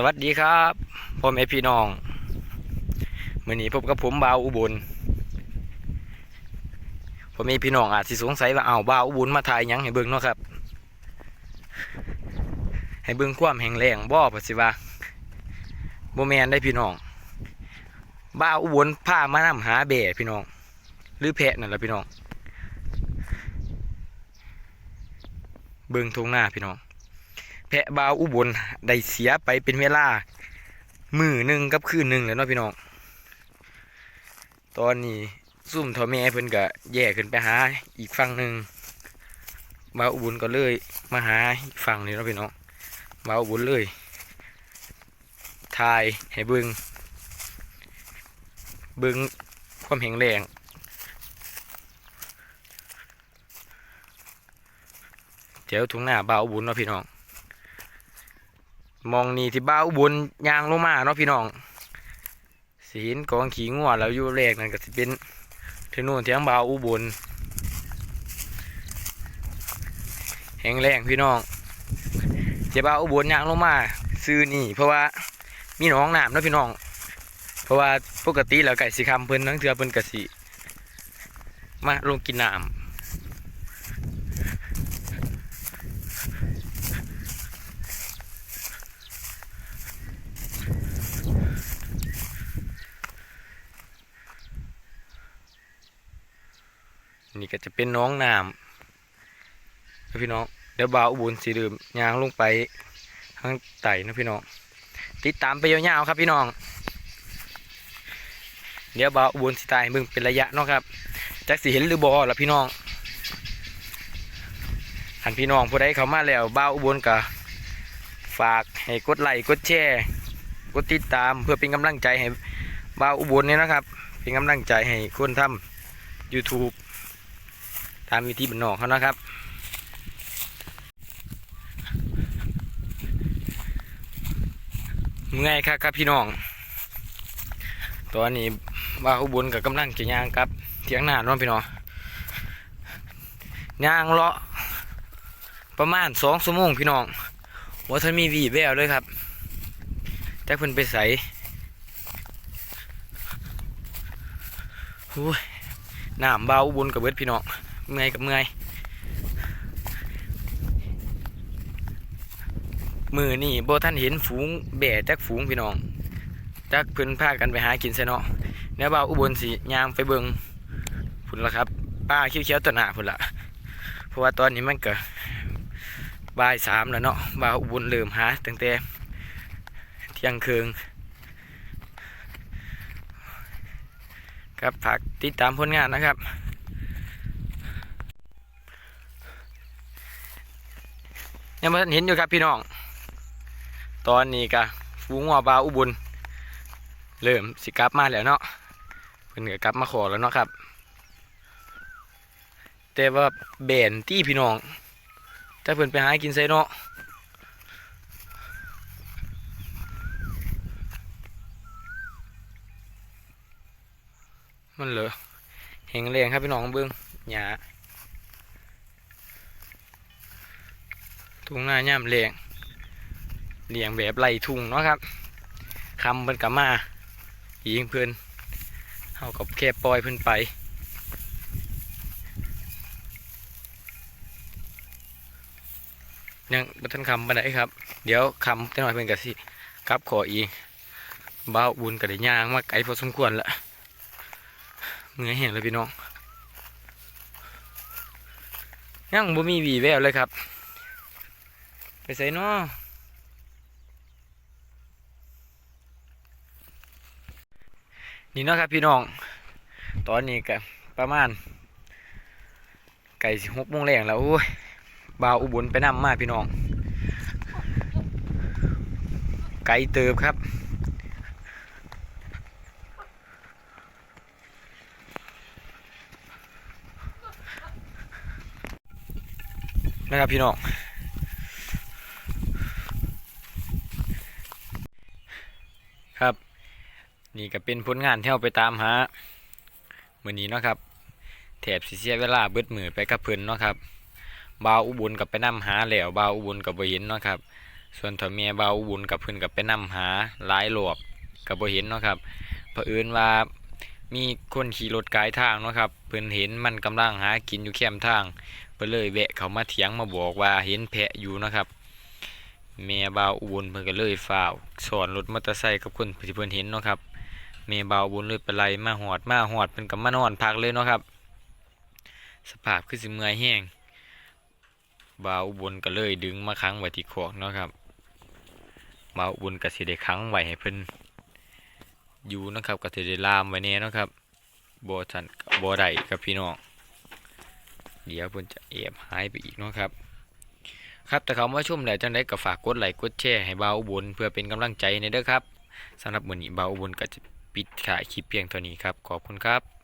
สวัสดีครับพ่อแม่พี่น้องมื่อนี้พบกับผมบ่าวอุบลพ่อแม่พี่น้องอาจสิสงสัยว่าเอ้าบ่าวอุบลมาถ่ายยังให้เบิ่งเนาะครับ ให้เบิ่งความแห้งแล้งบ่ปัสสิว่าบ่แมนได้พี่น้องบ่าวอุบลพามานํหาแบ่พี่น้อง หรือแพะนั่นแหละพี่น้อง เบิ่งทงหน้าพี่น้อง แพะบาวอุบลได้เสียไปเป็นเวลา มือหนึ่งกับคืนหนึ่งแล้วเนาะพี่น้อง ตอนนี้ซุ่มทอแม่เพิ่นก็แย่ขึ้นไปหาอีกฝั่งหนึ่งบาวอุบลก็เลยมาหาอีกฝั่งนี้เนาะพี่น้องบาวอุบลเลยทายให้เบิงเบิงความแข็งแรงเดี๋ยวทุ่งหน้าบาวอุบลเนาะพี่น้อง มองนี่ที่บ้าอุบนยางลงมาเนาะพี่น้องสีหินกองขี้งัวแล้วอยู่แรกนั่นก็สิเป็นเทนูนเทียงบ้าอุบลแห้งแรงพี่น้องเจ้าบ้าอุบลยางลงมา ซื้อนี่ เพราะว่ามีน้องน้ำเนาะพี่น้อง เพราะว่าปกติแล้วไก่สีคำเพิ่นทั้งเทือเพิ่นกะสิมาลงกินน้ำ นี่ก็จะเป็นน้องน้ำนะพี่น้องเดี๋ยวบ่าวอุบุญสีดื่มยางลงไปข้างไต่นะพี่น้อง ติดตามไปยาวๆครับพี่น้อง เดี๋ยวบ่าวอุบุญสีตายมึงเป็นระยะเนาะครับจักสีเห็นหรือบอล่ะพี่น้องหันพี่น้องผู้ใดเขามาแล้วบ่าวอุบุญก็ฝากให้กดไลค์กดแชร์กดติดตามเพื่อเป็นกำลังใจให้บ่าวอุบุญเนี่ยนะครับ เป็นกำลังใจให้คนทำ YouTube ตามวิธีบันนอกเขานะครับเมื่อยครับครับพี่น้อง ตอนนี้ว่าอุบลกับกำลังจะย่างครับเถียงหน้าน้องพี่น้องย่างเลาะประมาณสองชั่วโมงพี่น้องว่าท่านมีวีแววเลยครับ แต่เพิ่นไปใส่โอ้ยน้ำเบาอุบลกับเบิดพี่น้อง เมื่อยกับเมื่อยมือนี่โบท่านเห็นฝูงแบ่จักฝูงพี่น้องจักเพิ่นพากันไปหากินซะเนาะเนื้อเบาอุบลสิยางไปเบิงพุ่นละครับ ป้าเขียวตัวหนาพุ่นละเพราะว่าตอนนี้มันเก็บ่ายสามแล้วเนาะเบาอุบลเริ่มหาตั้งแต่เที่ยงคืนครับฝากติดตามผลงานนะครับ ยังไม่ทันเห็นอยู่ครับพี่น้อง ตอนนี้ก็ฟูงวัวบาอุบุญเริ่มสิกลับมาแล้วเนาะเพิ่นก็กลับมาขอแล้วเนาะครับ แต่ว่าแบนที่พี่น้องถ้าเพิ่นไปหากินไซเนาะมันเหรอแหงแรงครับพี่น้องเบิ้องหยา ทุ่งนาย่ามเลี้ยงเลี้ยงแบบไล่ทุ่งเนาะครับคำเพิ่นกับมายิงเพิ่นเอากับแค่ปล่อยเพิ่นไปยังบัทันคำปานใดครับ เดี๋ยวคำจะหน่อยเพิ่นกับสิกลับขออีกบ้าวบุญกับได้ย่างมาไกลพอสมควรละเมื่อยแห้งเลยพี่น้องยังบ่มีวีแววเลยครับ ไปใส่เนาะนี่เนาะครับพี่น้อง ตอนนี้ก็ประมาณ ไก่สิหกโมงแรงแล้วโอ้ยบ่าวอุบลไปนำมาพี่น้อง ไก่เติบครับ นะครับพี่น้อง ครับ นี่ก็เป็นผลงานที่เราไปตามหาเมื่อนี้เนาะครับแถบสิเสียเวลาเบิดมือไปกับเพิ่นเนาะครับบาวอุบลกับไปนํหาแล้วบาวอุบลกับบ่เห็นเนาะครับ ส่วนถ้าแม่เบาอุบุญกับเพิ่นกับไปนํหาหลายรอบก็บ่เห็นเนาะครับเผอิญว่ามีคนขี่รถกายทางเนาะครับเพิ่นเห็นมันกำลังหากินอยู่แคมทางเพิ่นเลยแวะเขามาเถียงมาบอกว่าเห็นแพะอยู่นะครับ แม่บ่าวอุบลเพิ่นก็เลยฝ้าวสอนรถมอเตอร์ไซค์กับคนที่เพิ่นเห็นเนาะครับแม่บ่าวอุบลเลยไปไล่มาหอดมาหอดเพิ่นก็มานอนพักเลยเนาะครับ สภาพคือสิเมื่อยแห้งบ่าวอุบลก็เลยดึงมาขังไว้ที่คอกเนาะครับบ่าวอุบลก็สิได้ขังไว้ให้เพิ่นอยู่เนาะครับก็สิได้ลามไว้แน่เนาะครับบ่ทันบ่ได้ครับพี่น้องเดี๋ยวเพิ่นจะแอบหายไปอีกเนาะครับ ครับแต่เขามาชมแล้วจังได้ก็ฝากกดไลค์กดแชร์ให้บ่าวอุบลเพื่อเป็นกำลังใจในเด้อครับสำหรับมื้อนี้บ่าวอุบลก็จะปิดขายคลิปเพียงเท่านี้ครับ ขอบคุณครับ